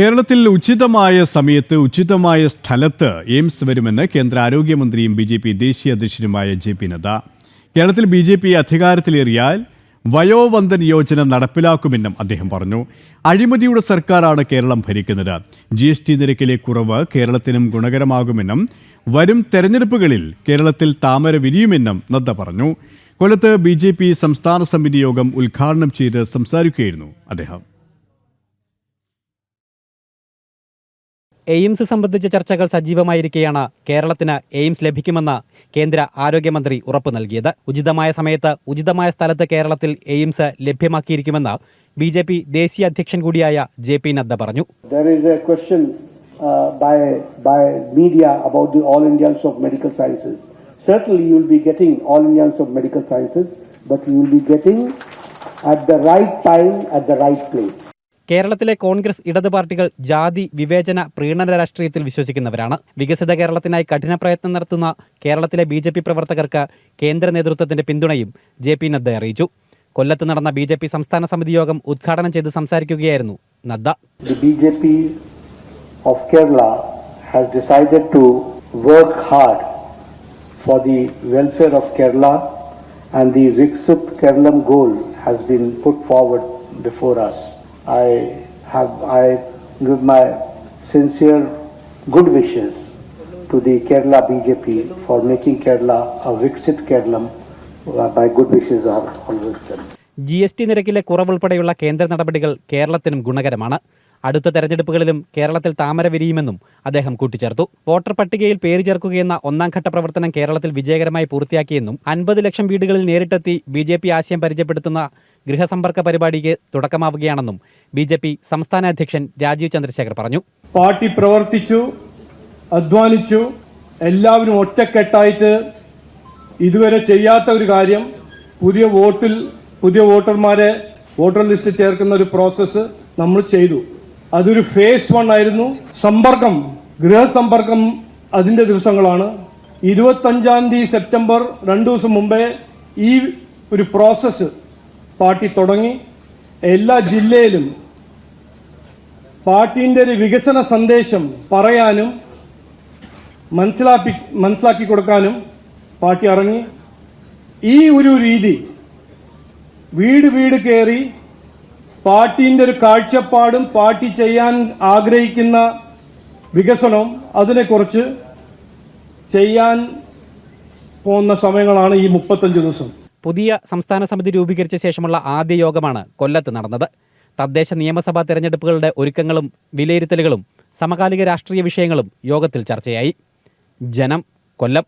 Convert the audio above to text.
കേരളത്തിൽ ഉചിതമായ സമയത്ത് ഉചിതമായ സ്ഥലത്ത് എയിംസ് വരുമെന്ന് കേന്ദ്ര ആരോഗ്യമന്ത്രിയും ബി ജെ പി ദേശീയ അധ്യക്ഷനുമായ ജെ പി നദ്ദ. കേരളത്തിൽ ബി ജെ പി അധികാരത്തിലേറിയാൽ വയോവന്ദൻ യോജന നടപ്പിലാക്കുമെന്നും അദ്ദേഹം പറഞ്ഞു. അഴിമതിയുടെ സർക്കാരാണ് കേരളം ഭരിക്കുന്നത്. ജി എസ് ടി നിരക്കിലെ കുറവ് കേരളത്തിനും ഗുണകരമാകുമെന്നും വരും തെരഞ്ഞെടുപ്പുകളിൽ കേരളത്തിൽ താമര വിരിയുമെന്നും നദ്ദ പറഞ്ഞു. കൊല്ലത്ത് ബി സംസ്ഥാന സമിതി യോഗം ഉദ്ഘാടനം ചെയ്ത് സംസാരിക്കുകയായിരുന്നു അദ്ദേഹം. എയിംസ് സംബന്ധിച്ച ചർച്ചകൾ സജീവമായിരിക്കെയാണ് കേരളത്തിന് എയിംസ് ലഭിക്കുമെന്ന് കേന്ദ്ര ആരോഗ്യമന്ത്രി ഉറപ്പ് നൽകിയത് ഉചിതമായ സമയത്ത് ഉചിതമായ സ്ഥലത്ത് കേരളത്തിൽ എയിംസ് ലഭ്യമാക്കിയിരിക്കുമെന്ന് ബി ജെ പി ദേശീയ അധ്യക്ഷൻ കൂടിയായ ജെ പി നദ്ദ പറഞ്ഞു uh. Certainly, you will be getting All Indians of Medical Sciences, but you will be getting at the right time, at the right place. കേരളത്തിലെ കോൺഗ്രസ് ഇടത് പാർട്ടികൾ ജാതി വിവേചന പ്രീണന രാഷ്ട്രീയത്തിൽ വിശ്വസിക്കുന്നവരാണ്. വികസിത കേരളത്തിനായി കഠിന പ്രയത്നം നടത്തുന്ന കേരളത്തിലെ ബി പ്രവർത്തകർക്ക് കേന്ദ്ര നേതൃത്വത്തിന്റെ പിന്തുണയും ജെ പി നദ്ദ അറിയിച്ചു. കൊല്ലത്ത് നടന്ന ബി ജെ പി സംസ്ഥാന സമിതി യോഗം ഉദ്ഘാടനം ചെയ്ത് സംസാരിക്കുകയായിരുന്നു Nadda. B J P of Kerala has decided to work hard for the welfare of Kerala and the Viksit Keralam goal has been put forward before us. I have I give my sincere good wishes to the Kerala BJP for making Kerala a Viksit Kerala. My good wishes are always done. G S T നിരക്കിലെ കുറവുൾപ്പെടെയുള്ള കേന്ദ്ര നടപടികൾ കേരളത്തിനും ഗുണകരമാണ് അടുത്ത തെരഞ്ഞെടുപ്പുകളിലും കേരളത്തിൽ താമര വിരിയുമെന്നും അദ്ദേഹം കൂട്ടിച്ചേർത്തു വോട്ടർ പട്ടികയിൽ പേര് ചേർക്കുകയെന്ന ഒന്നാം ഘട്ട പ്രവർത്തനം കേരളത്തിൽ വിജയകരമായി പൂർത്തിയാക്കിയെന്നും അൻപത് ലക്ഷം വീടുകളിൽ നേരിട്ടെത്തി ബി ആശയം പരിചയപ്പെടുത്തുന്ന ഗൃഹസമ്പർക്ക പരിപാടിക്ക് തുടക്കമാവുകയാണെന്നും ബി ജെ പി സംസ്ഥാന അധ്യക്ഷൻ രാജീവ് ചന്ദ്രശേഖർ പറഞ്ഞു. പാർട്ടി പ്രവർത്തിച്ചു അധ്വാനിച്ചു എല്ലാവരും ഒറ്റക്കെട്ടായിട്ട് ഇതുവരെ ചെയ്യാത്ത ഒരു കാര്യം പുതിയ വോട്ടിൽ പുതിയ വോട്ടർമാരെ വോട്ടർ ലിസ്റ്റ് ചേർക്കുന്ന ഒരു പ്രോസസ്സ് നമ്മൾ ചെയ്തു. അതൊരു ഫേസ് വൺ ആയിരുന്നു. സമ്പർക്കം ഗൃഹസമ്പർക്കം അതിന്റെ ദിവസങ്ങളാണ്. ഇരുപത്തഞ്ചാം തീയതി സെപ്റ്റംബർ രണ്ടു ദിവസം മുമ്പേ ഈ ഒരു പ്രോസസ്സ് പാർട്ടി തുടങ്ങി. എല്ലാ ജില്ലയിലും പാർട്ടിന്റെ ഒരു വികസന സന്ദേശം പറയാനും മനസ്സിലാക്കി മനസ്സിലാക്കി കൊടുക്കാനും പാർട്ടി ഇറങ്ങി. ഈ ഒരു രീതി വീട് വീട് കയറി പാർട്ടിന്റെ ഒരു കാഴ്ചപ്പാടും പാർട്ടി ചെയ്യാൻ ആഗ്രഹിക്കുന്ന വികസനവും അതിനെക്കുറിച്ച് ചെയ്യാൻ പോകുന്ന സമയങ്ങളാണ് ഈ മുപ്പത്തഞ്ച് ദിവസം. പുതിയ സംസ്ഥാന സമിതി രൂപീകരിച്ച ശേഷമുള്ള ആദ്യ യോഗമാണ് കൊല്ലത്ത് നടന്നത്. തദ്ദേശ നിയമസഭാ തെരഞ്ഞെടുപ്പുകളുടെ ഒരുക്കങ്ങളും വിലയിരുത്തലുകളും സമകാലിക രാഷ്ട്രീയ വിഷയങ്ങളും യോഗത്തിൽ ചർച്ചയായി. ജനം കൊല്ലം.